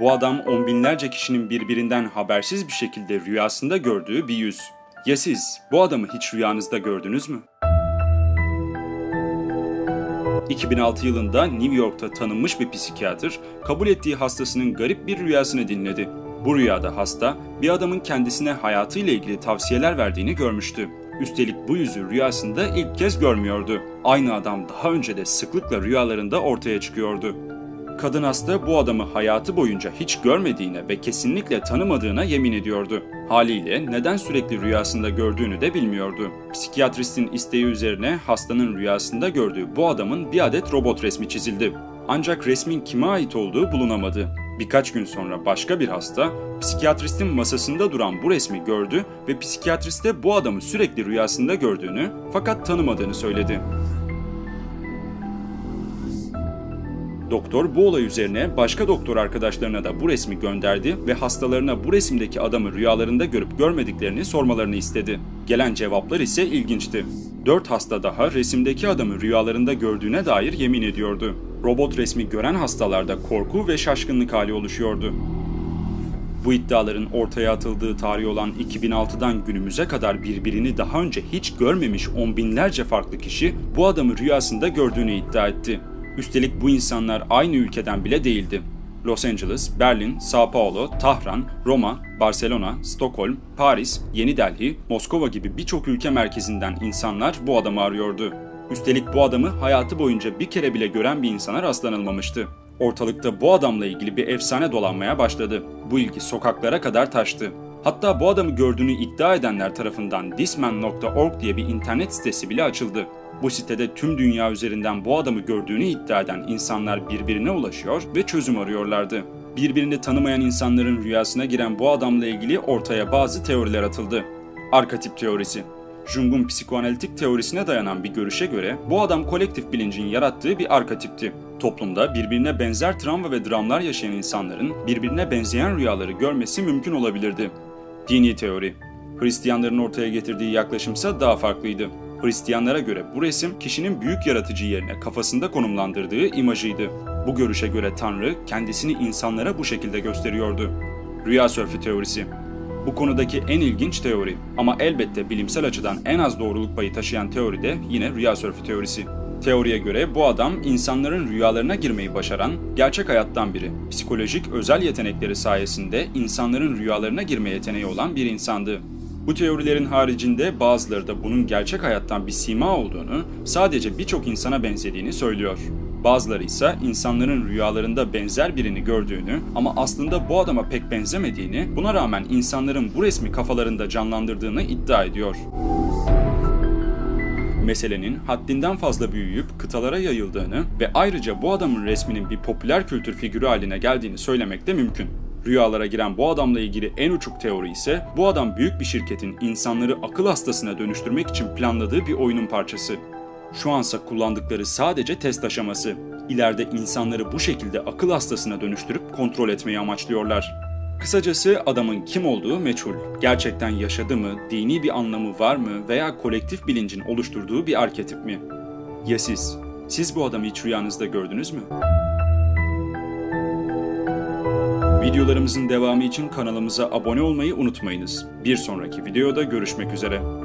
Bu adam on binlerce kişinin birbirinden habersiz bir şekilde rüyasında gördüğü bir yüz. Ya siz bu adamı hiç rüyanızda gördünüz mü? 2006 yılında New York'ta tanınmış bir psikiyatr kabul ettiği hastasının garip bir rüyasını dinledi. Bu rüyada hasta bir adamın kendisine hayatıyla ilgili tavsiyeler verdiğini görmüştü. Üstelik bu yüzü rüyasında ilk kez görmüyordu. Aynı adam daha önce de sıklıkla rüyalarında ortaya çıkıyordu. Kadın hasta bu adamı hayatı boyunca hiç görmediğine ve kesinlikle tanımadığına yemin ediyordu. Haliyle neden sürekli rüyasında gördüğünü de bilmiyordu. Psikiyatristin isteği üzerine hastanın rüyasında gördüğü bu adamın bir adet robot resmi çizildi. Ancak resmin kime ait olduğu bulunamadı. Birkaç gün sonra başka bir hasta psikiyatristin masasında duran bu resmi gördü ve psikiyatriste bu adamı sürekli rüyasında gördüğünü fakat tanımadığını söyledi. Doktor bu olay üzerine başka doktor arkadaşlarına da bu resmi gönderdi ve hastalarına bu resimdeki adamı rüyalarında görüp görmediklerini sormalarını istedi. Gelen cevaplar ise ilginçti. Dört hasta daha resimdeki adamı rüyalarında gördüğüne dair yemin ediyordu. Robot resmi gören hastalarda korku ve şaşkınlık hali oluşuyordu. Bu iddiaların ortaya atıldığı tarih olan 2006'dan günümüze kadar birbirini daha önce hiç görmemiş on binlerce farklı kişi bu adamı rüyasında gördüğünü iddia etti. Üstelik bu insanlar aynı ülkeden bile değildi. Los Angeles, Berlin, Sao Paulo, Tahran, Roma, Barcelona, Stockholm, Paris, Yeni Delhi, Moskova gibi birçok ülke merkezinden insanlar bu adamı arıyordu. Üstelik bu adamı hayatı boyunca bir kere bile gören bir insana rastlanılmamıştı. Ortalıkta bu adamla ilgili bir efsane dolanmaya başladı. Bu ilgi sokaklara kadar taştı. Hatta bu adamı gördüğünü iddia edenler tarafından thisman.org diye bir internet sitesi bile açıldı. Bu sitede tüm dünya üzerinden bu adamı gördüğünü iddia eden insanlar birbirine ulaşıyor ve çözüm arıyorlardı. Birbirini tanımayan insanların rüyasına giren bu adamla ilgili ortaya bazı teoriler atıldı. Arkatip teorisi Jung'un psikoanalitik teorisine dayanan bir görüşe göre bu adam kolektif bilincin yarattığı bir arkatipti. Toplumda birbirine benzer travma ve dramlar yaşayan insanların birbirine benzeyen rüyaları görmesi mümkün olabilirdi. Dini teori Hristiyanların ortaya getirdiği yaklaşımsa daha farklıydı. Hristiyanlara göre bu resim kişinin büyük yaratıcı yerine kafasında konumlandırdığı imajıydı. Bu görüşe göre Tanrı kendisini insanlara bu şekilde gösteriyordu. Rüya sörfü teorisi bu konudaki en ilginç teori ama elbette bilimsel açıdan en az doğruluk payı taşıyan teori de yine rüya sörfü teorisi. Teoriye göre bu adam insanların rüyalarına girmeyi başaran gerçek hayattan biri. Psikolojik özel yetenekleri sayesinde insanların rüyalarına girme yeteneği olan bir insandı. Bu teorilerin haricinde bazıları da bunun gerçek hayattan bir sima olduğunu, sadece birçok insana benzediğini söylüyor. Bazıları ise insanların rüyalarında benzer birini gördüğünü ama aslında bu adama pek benzemediğini, buna rağmen insanların bu resmi kafalarında canlandırdığını iddia ediyor. Meselenin haddinden fazla büyüyüp kıtalara yayıldığını ve ayrıca bu adamın resminin bir popüler kültür figürü haline geldiğini söylemek de mümkün. Rüyalara giren bu adamla ilgili en uçuk teori ise bu adam büyük bir şirketin insanları akıl hastasına dönüştürmek için planladığı bir oyunun parçası. Şu ansa kullandıkları sadece test aşaması. İleride insanları bu şekilde akıl hastasına dönüştürüp kontrol etmeyi amaçlıyorlar. Kısacası adamın kim olduğu meçhul. Gerçekten yaşadı mı, dini bir anlamı var mı veya kolektif bilincin oluşturduğu bir arketip mi? Ya siz? Siz bu adamı hiç rüyanızda gördünüz mü? Videolarımızın devamı için kanalımıza abone olmayı unutmayınız. Bir sonraki videoda görüşmek üzere.